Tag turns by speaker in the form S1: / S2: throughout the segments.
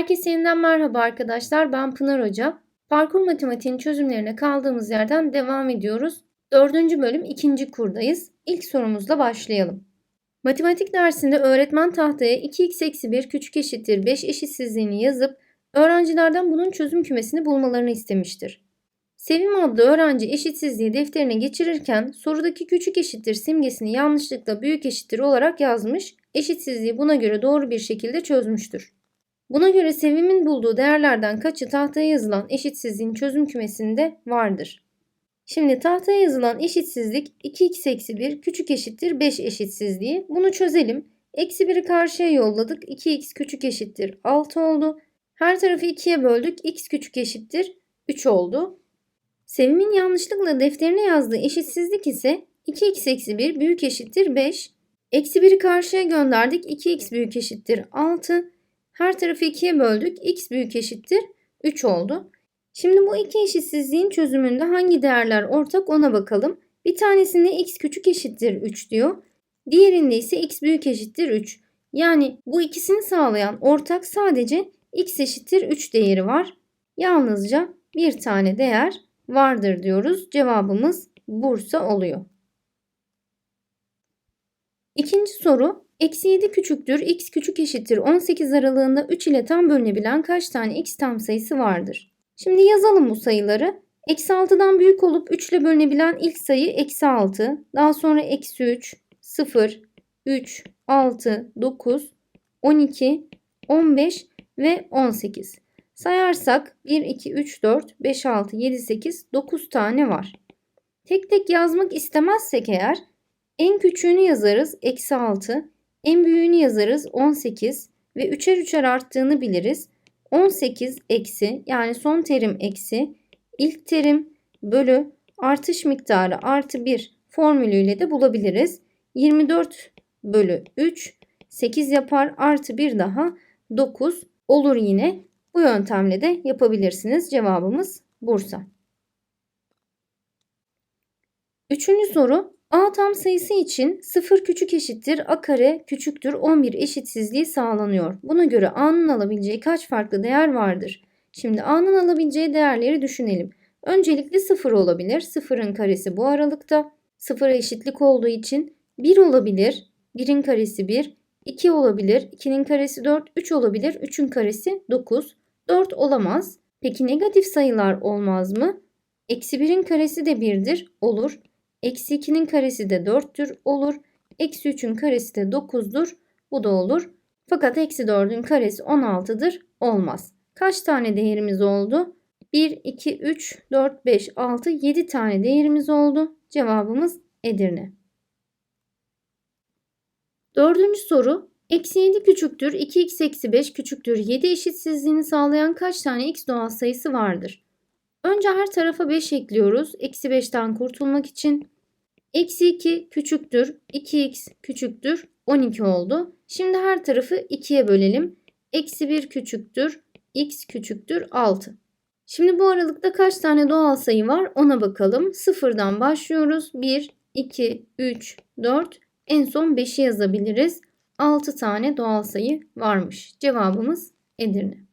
S1: Herkese yeniden merhaba arkadaşlar. Ben Pınar Hoca. Parkur matematiğin çözümlerine kaldığımız yerden devam ediyoruz. Dördüncü bölüm ikinci kurdayız. İlk sorumuzla başlayalım. Matematik dersinde öğretmen tahtaya 2x eksi 1 küçük eşittir 5 eşitsizliğini yazıp öğrencilerden bunun çözüm kümesini bulmalarını istemiştir. Sevim adlı öğrenci eşitsizliği defterine geçirirken sorudaki küçük eşittir simgesini yanlışlıkla büyük eşittir olarak yazmış, eşitsizliği buna göre doğru bir şekilde çözmüştür. Buna göre Sevim'in bulduğu değerlerden kaçı tahtaya yazılan eşitsizliğin çözüm kümesinde vardır? Şimdi tahtaya yazılan eşitsizlik 2x eksi 1 küçük eşittir 5 eşitsizliği. Bunu çözelim. Eksi 1'i karşıya yolladık. 2x küçük eşittir 6 oldu. Her tarafı 2'ye böldük. x küçük eşittir 3 oldu. Sevim'in yanlışlıkla defterine yazdığı eşitsizlik ise 2x eksi 1 büyük eşittir 5. Eksi 1'i karşıya gönderdik. 2x büyük eşittir 6. Her tarafı 2'ye böldük. x büyük eşittir 3 oldu. Şimdi bu iki eşitsizliğin çözümünde hangi değerler ortak ona bakalım. Bir tanesinde x küçük eşittir 3 diyor. Diğerinde ise x büyük eşittir 3. Yani bu ikisini sağlayan ortak sadece x eşittir 3 değeri var. Yalnızca bir tane değer vardır diyoruz. Cevabımız Bursa oluyor. İkinci soru. Eksi 7 küçüktür, x küçük eşittir 18 aralığında 3 ile tam bölünebilen kaç tane x tam sayısı vardır? Şimdi yazalım bu sayıları. Eksi 6'dan büyük olup 3 ile bölünebilen ilk sayı eksi 6. Daha sonra eksi 3, 0, 3, 6, 9, 12, 15 ve 18. Sayarsak 1, 2, 3, 4, 5, 6, 7, 8, 9 tane var. Tek tek yazmak istemezsek eğer en küçüğünü yazarız eksi 6, en büyüğünü yazarız 18 ve üçer üçer arttığını biliriz. 18 eksi yani son terim eksi ilk terim bölü artış miktarı artı 1 formülüyle de bulabiliriz. 24 bölü 3 8 yapar artı 1 daha 9 olur yine. Bu yöntemle de yapabilirsiniz. Cevabımız Bursa. Üçüncü soru A tam sayısı için 0 küçük eşittir A kare küçüktür 11 eşitsizliği sağlanıyor. Buna göre A'nın alabileceği kaç farklı değer vardır? Şimdi A'nın alabileceği değerleri düşünelim. Öncelikle 0 olabilir. 0'ın karesi bu aralıkta. 0'a eşitlik olduğu için 1 olabilir. 1'in karesi 1. 2 olabilir. 2'nin karesi 4. 3 olabilir. 3'ün karesi 9. 4 olamaz. Peki negatif sayılar olmaz mı? Eksi 1'in karesi de 1'dir. Olur. Eksi 2'nin karesi de 4'tür olur. Eksi 3'ün karesi de 9'dur. Bu da olur. Fakat eksi 4'ün karesi 16'dır. Olmaz. Kaç tane değerimiz oldu? 1, 2, 3, 4, 5, 6, 7 tane değerimiz oldu. Cevabımız Edirne. Dördüncü soru. Eksi 7 küçüktür, 2x eksi 5 küçüktür, 7 eşitsizliğini sağlayan kaç tane x doğal sayısı vardır? Önce her tarafa 5 ekliyoruz. Eksi 5'ten kurtulmak için. Eksi 2 küçüktür. 2x küçüktür. 12 oldu. Şimdi her tarafı 2'ye bölelim. Eksi 1 küçüktür. x küçüktür 6. Şimdi bu aralıkta kaç tane doğal sayı var ona bakalım. Sıfırdan başlıyoruz. 1, 2, 3, 4. En son 5'i yazabiliriz. 6 tane doğal sayı varmış. Cevabımız Edirne.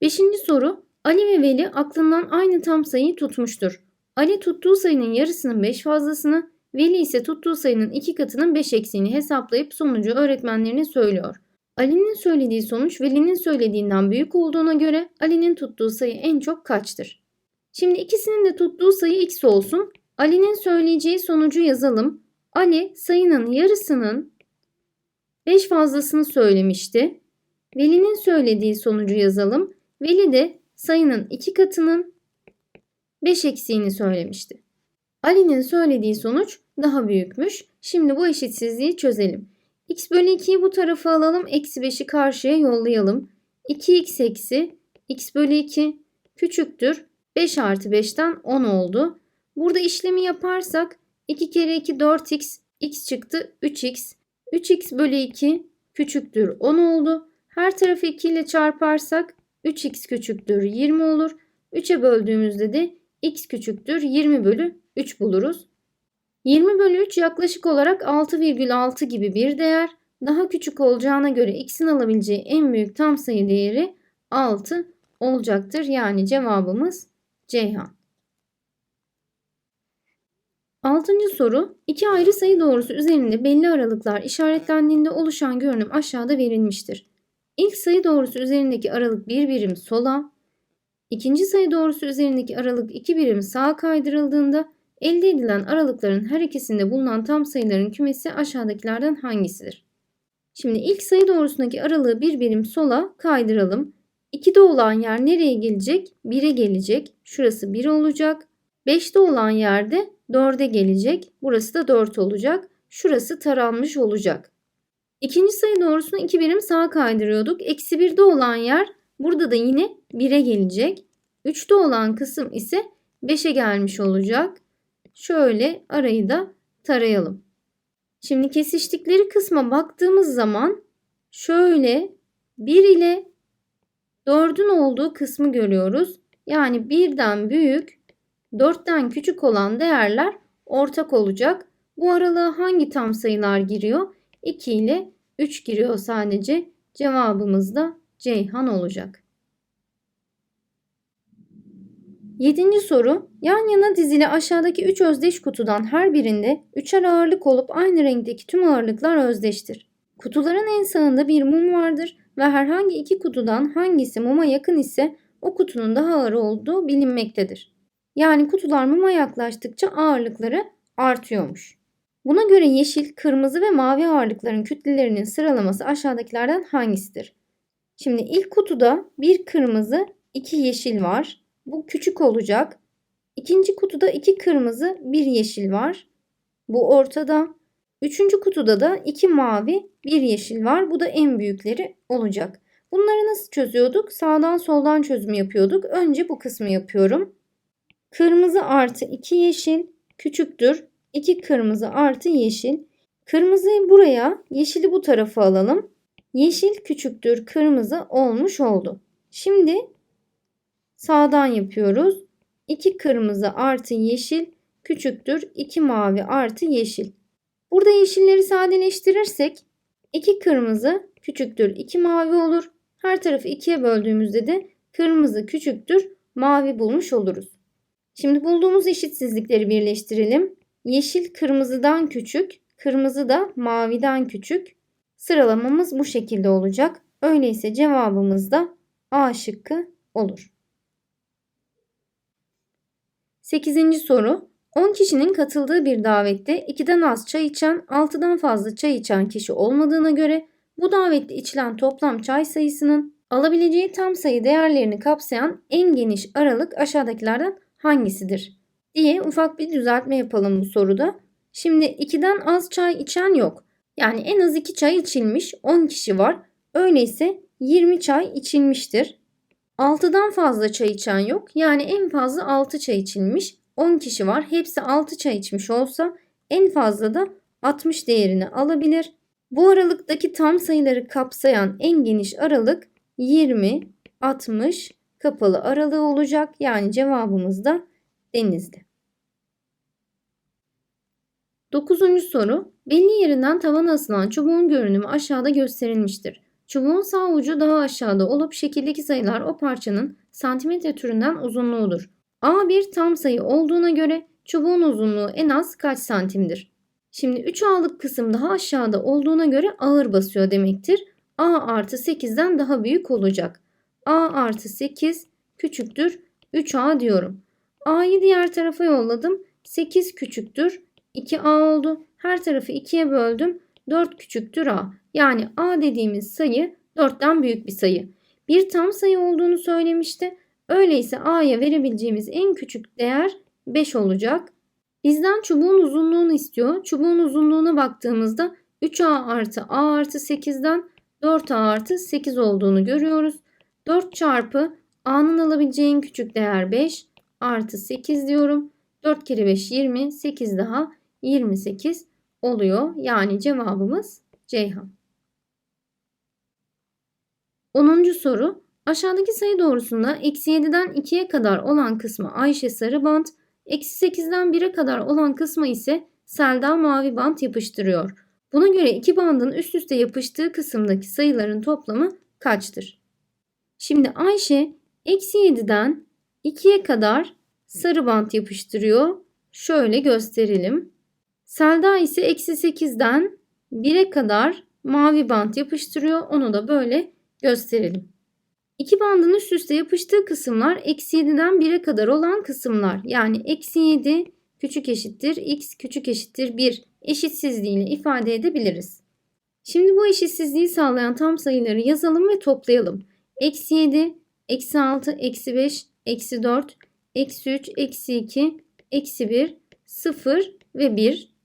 S1: Beşinci soru. Ali ve Veli aklından aynı tam sayıyı tutmuştur. Ali tuttuğu sayının yarısının 5 fazlasını, Veli ise tuttuğu sayının 2 katının 5 eksiğini hesaplayıp sonucu öğretmenlerine söylüyor. Ali'nin söylediği sonuç Veli'nin söylediğinden büyük olduğuna göre Ali'nin tuttuğu sayı en çok kaçtır? Şimdi ikisinin de tuttuğu sayı x olsun. Ali'nin söyleyeceği sonucu yazalım. Ali sayının yarısının 5 fazlasını söylemişti. Veli'nin söylediği sonucu yazalım. Veli de sayının iki katının 5 eksiğini söylemişti. Ali'nin söylediği sonuç daha büyükmüş. Şimdi bu eşitsizliği çözelim. x bölü 2'yi bu tarafa alalım. Eksi 5'i karşıya yollayalım. 2x eksi x bölü 2 küçüktür. 5 artı 5'ten 10 oldu. Burada işlemi yaparsak 2 kere 2 4x x çıktı 3x. 3x bölü 2 küçüktür 10 oldu. Her tarafı 2 ile çarparsak 3x küçüktür 20 olur. 3'e böldüğümüzde de x küçüktür 20 bölü 3 buluruz. 20 bölü 3 yaklaşık olarak 6,6 gibi bir değer. daha küçük olacağına göre x'in alabileceği en büyük tam sayı değeri 6 olacaktır. Yani cevabımız Ceyhan. Altıncı soru. iki ayrı sayı doğrusu üzerinde belli aralıklar işaretlendiğinde oluşan görünüm aşağıda verilmiştir. İlk sayı doğrusu üzerindeki aralık bir birim sola, ikinci sayı doğrusu üzerindeki aralık iki birim sağa kaydırıldığında elde edilen aralıkların her ikisinde bulunan tam sayıların kümesi aşağıdakilerden hangisidir? Şimdi ilk sayı doğrusundaki aralığı bir birim sola kaydıralım. 2'de olan yer nereye gelecek? 1'e gelecek. Şurası 1 olacak. 5'te olan yerde 4'e gelecek. Burası da 4 olacak. Şurası taranmış olacak. İkinci sayı doğrusunu 2 birim sağa kaydırıyorduk. Eksi 1'de olan yer burada da yine 1'e gelecek. 3'te olan kısım ise 5'e gelmiş olacak. Şöyle arayı da tarayalım. Şimdi kesiştikleri kısma baktığımız zaman şöyle 1 ile 4'ün olduğu kısmı görüyoruz. Yani birden büyük, 4'ten küçük olan değerler ortak olacak. Bu aralığa hangi tam sayılar giriyor? 2 ile 3 giriyor sadece. Cevabımız da Ceyhan olacak. Yedinci soru. Yan yana dizili aşağıdaki 3 özdeş kutudan her birinde üçer ağırlık olup aynı renkteki tüm ağırlıklar özdeştir. Kutuların en sağında bir mum vardır ve herhangi iki kutudan hangisi muma yakın ise o kutunun daha ağır olduğu bilinmektedir. Yani kutular muma yaklaştıkça ağırlıkları artıyormuş. Buna göre yeşil, kırmızı ve mavi ağırlıkların kütlelerinin sıralaması aşağıdakilerden hangisidir? Şimdi ilk kutuda bir kırmızı, iki yeşil var. Bu küçük olacak. İkinci kutuda iki kırmızı, bir yeşil var. Bu ortada. Üçüncü kutuda da iki mavi, bir yeşil var. Bu da en büyükleri olacak. Bunları nasıl çözüyorduk? Sağdan soldan çözüm yapıyorduk. Önce bu kısmı yapıyorum. Kırmızı artı iki yeşil küçüktür. 2 kırmızı artı yeşil. Kırmızıyı buraya, yeşili bu tarafa alalım. Yeşil küçüktür kırmızı olmuş oldu. Şimdi sağdan yapıyoruz. 2 kırmızı artı yeşil küçüktür 2 mavi artı yeşil. Burada yeşilleri sadeleştirirsek 2 kırmızı küçüktür 2 mavi olur. Her tarafı 2'ye böldüğümüzde de kırmızı küçüktür mavi bulmuş oluruz. Şimdi bulduğumuz eşitsizlikleri birleştirelim. Yeşil kırmızıdan küçük, kırmızı da maviden küçük. Sıralamamız bu şekilde olacak. Öyleyse cevabımız da A şıkkı olur. 8. soru. 10 kişinin katıldığı bir davette 2'den az çay içen, 6'dan fazla çay içen kişi olmadığına göre bu davette içilen toplam çay sayısının alabileceği tam sayı değerlerini kapsayan en geniş aralık aşağıdakilerden hangisidir? Diye ufak bir düzeltme yapalım bu soruda. Şimdi 2'den az çay içen yok. Yani en az 2 çay içilmiş 10 kişi var. Öyleyse 20 çay içilmiştir. 6'dan fazla çay içen yok. Yani en fazla 6 çay içilmiş. 10 kişi var. Hepsi 6 çay içmiş olsa en fazla da 60 değerini alabilir. Bu aralıktaki tam sayıları kapsayan en geniş aralık 20, 60 kapalı aralığı olacak. Yani cevabımız da denizli. Dokuzuncu soru. Belli yerinden tavana asılan çubuğun görünümü aşağıda gösterilmiştir. Çubuğun sağ ucu daha aşağıda olup şekildeki sayılar o parçanın santimetre türünden uzunluğudur. A bir tam sayı olduğuna göre çubuğun uzunluğu en az kaç santimdir? Şimdi 3 A'lık kısım daha aşağıda olduğuna göre ağır basıyor demektir. A artı 8'den daha büyük olacak. A artı 8 küçüktür 3A diyorum. A'yı diğer tarafa yolladım. 8 küçüktür 2A oldu. Her tarafı 2'ye böldüm. 4 küçüktür A. Yani A dediğimiz sayı 4'ten büyük bir sayı. Bir tam sayı olduğunu söylemişti. Öyleyse A'ya verebileceğimiz en küçük değer 5 olacak. Bizden çubuğun uzunluğunu istiyor. Çubuğun uzunluğuna baktığımızda 3A artı A artı 8'den 4A artı 8 olduğunu görüyoruz. 4 çarpı A'nın alabileceği en küçük değer 5 artı 8 diyorum. 4 kere 5 20 8 daha 28 oluyor. Yani cevabımız Ceyhan. 10. soru. Aşağıdaki sayı doğrusunda eksi 7'den 2'ye kadar olan kısmı Ayşe sarı bant, eksi 8'den 1'e kadar olan kısmı ise Selda mavi bant yapıştırıyor. Buna göre iki bandın üst üste yapıştığı kısımdaki sayıların toplamı kaçtır? Şimdi Ayşe eksi 7'den 2'ye kadar sarı bant yapıştırıyor. Şöyle gösterelim. Selda ise eksi 8'den 1'e kadar mavi bant yapıştırıyor. Onu da böyle gösterelim. İki bandın üst üste yapıştığı kısımlar eksi 7'den 1'e kadar olan kısımlar. Yani eksi 7 küçük eşittir x küçük eşittir 1 eşitsizliğiyle ifade edebiliriz. Şimdi bu eşitsizliği sağlayan tam sayıları yazalım ve toplayalım. Eksi 7, eksi 6, eksi 5, eksi 4, eksi 3, eksi 2, eksi 1, 0 ve 1.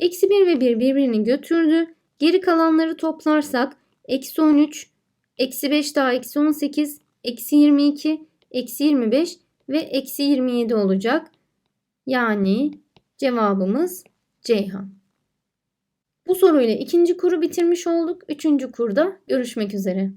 S1: Eksi 1 ve 1 birbirini götürdü. Geri kalanları toplarsak eksi 13, eksi 5 daha eksi 18, eksi 22, eksi 25 ve eksi 27 olacak. Yani cevabımız Ceyhan. Bu soruyla ikinci kuru bitirmiş olduk. Üçüncü kurda görüşmek üzere.